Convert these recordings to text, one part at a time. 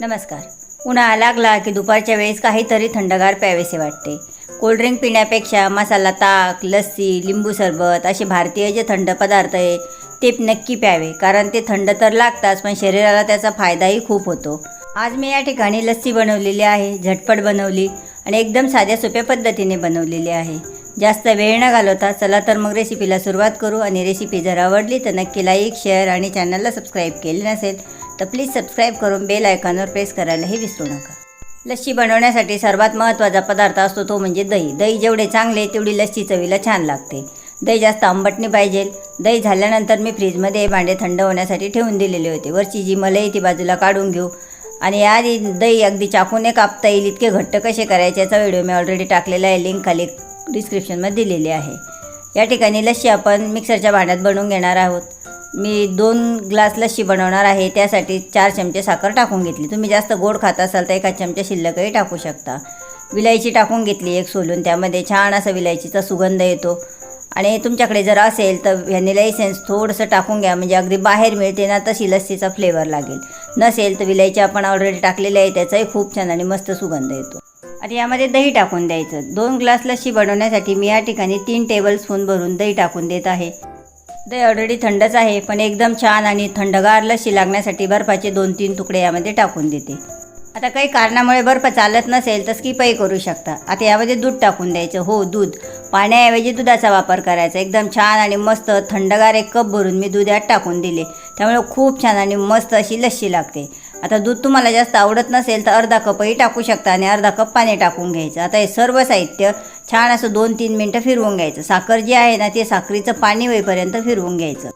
नमस्कार. उन्हाळा लागला की दुपारच्या वेळेस काहीतरी थंडगार प्यावेसे वाटते. कोल्ड्रिंक पिण्यापेक्षा मसाला ताक लस्सी लिंबू सरबत असे भारतीय जे थंड पदार्थ आहे ते नक्की प्यावे. कारण ते थंड तर लागताच पण शरीराला त्याचा फायदाही खूप होतो. आज मी या ठिकाणी लस्सी बनवलेली आहे झटपट बनवली आणि एकदम साध्या सोप्या पद्धतीने बनवलेली आहे. जास्त वेळ न घालवता चला तर मग रेसिपीला सुरुवात करू. आणि रेसिपी जर आवडली तर नक्की लाईक शेअर आणि चॅनलला सबस्क्राईब केले नसेल तर प्लीज सबस्क्राईब करून बेल आयकॉनवर प्रेस करायलाही विसरू नका. लस्सी बनवण्यासाठी सर्वात महत्त्वाचा पदार्थ असतो तो म्हणजे दही. दही जेवढे चांगले तेवढी लस्सी चवीला छान लागते. दही जास्त आंबटणी पाहिजे. दही झाल्यानंतर मी फ्रीजमध्ये भांडे थंड होण्यासाठी ठेवून दिलेले होते. वरची जी मलई ती बाजूला काढून घेऊ. आणि आधी दही अगदी चाकूने कापता येईल इतके घट्ट कसे करायचे याचा व्हिडिओ मी ऑलरेडी टाकलेला आहे. लिंक खाली डिस्क्रिप्शनमध्ये दिलेली आहे. या ठिकाणी लस्सी आपण मिक्सरच्या भांड्यात बनवून घेणार आहोत. मी दोन ग्लास लस्सी बनवणार आहे त्यासाठी चार चमचे साखर टाकून घेतली. तुम्ही जास्त गोड खात असाल तर एका चमचा शिल्लकही टाकू शकता. विलायची टाकून घेतली एक सोलून त्यामध्ये छान असा विलायचीचा सुगंध येतो. आणि तुमच्याकडे जर असेल तर व्हॅनिला एसेन्स थोडंसं टाकून घ्या म्हणजे अगदी बाहेर मिळते ना तशी लस्सीचा फ्लेवर लागेल. नसेल तर विलायची आपण ऑलरेडी टाकलेली आहे त्याचाही खूप छान आणि मस्त सुगंध येतो. आता यामध्ये दही टाकून द्यायचं. दोन ग्लास लस्सी बनवण्यासाठी मी या ठिकाणी तीन टेबल स्पून भरून दही टाकून देत आहे. दही ऑलरेडी थंडच आहे पण एकदम छान आणि थंडगार लस्सी लागण्यासाठी बर्फाचे दोन तीन तुकडे यामध्ये टाकून देते. आता काही कारणामुळे बर्फ चालत नसेल तर स्किपही करू शकता. आता यामध्ये दूध टाकून द्यायचं. हो दूध. पाण्याऐवजी दुधाचा वापर करायचा. एकदम छान आणि मस्त थंडगार एक कप भरून मी दूध यात टाकून दिले. त्यामुळे खूप छान आणि मस्त अशी लस्सी लागते. आता दूध तुम्हाला जास्त आवडत नसेल तर अर्धा कपही टाकू शकता आणि अर्धा कप पाणी टाकून घ्यायचं. आता हे सर्व साहित्य छान असं दोन तीन मिनटं फिरवून घ्यायचं. साखर जी आहे ना ते साखरीचं पाणी होईपर्यंत फिरवून घ्यायचं.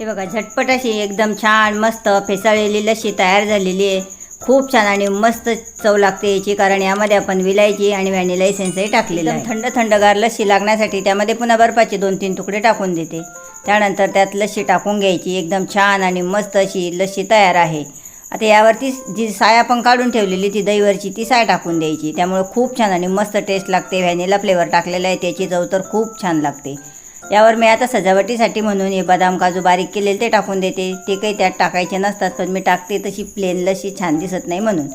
हे बघा झटपट अशी एकदम छान मस्त फेसाळलेली लस्सी तयार झालेली आहे. खूप छान आणि मस्त चव लागते याची कारण यामध्ये आपण विलायची आणि व्हॅनिला एसेन्सही टाकलेलं आहे. थंड थंडगार लस्सी लागण्यासाठी त्यामध्ये पुन्हा बर्फाचे दोन तीन तुकडे टाकून देते. त्यानंतर त्यात लस्सी टाकून घ्यायची. एकदम छान आणि मस्त अशी लस्सी तयार आहे. आता यावरती जी साय आपण काढून ठेवलेली ती दहीवरची ती साय टाकून द्यायची. त्यामुळे खूप छान आणि मस्त टेस्ट लागते. व्हॅनिला फ्लेवर टाकलेला आहे त्याची चव तर खूप छान लागते. यावर मी आता सजावटीसाठी म्हणून हे बदाम काजू बारीक केलेले ते टाकून देते. ते काही त्यात टाकायचे नसतात पण मी टाकते तशी प्लेन लशी छान दिसत नाही म्हणून.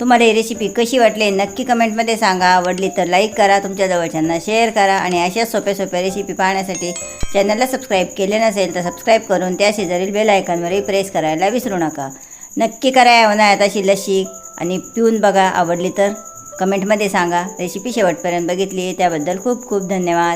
तुम्हाला ही रेसिपी कशी वाटली नक्की कमेंटमध्ये सांगा. आवडली तर लाईक करा तुमच्या जवळच्यांना शेअर करा आणि अशाच सोप्या सोप्या रेसिपी पाहण्यासाठी चॅनलला सबस्क्राईब केले नसेल तर सबस्क्राईब करून त्या शेजारील बेल आयकॉनवरही प्रेस करायला विसरू नका. नक्की करा या उन्हाळ्यात अशी लशी आणि पिऊन बघा आवडली तर कमेंटमध्ये सांगा. रेसिपी शेवटपर्यंत बघितली त्याबद्दल खूप खूप धन्यवाद.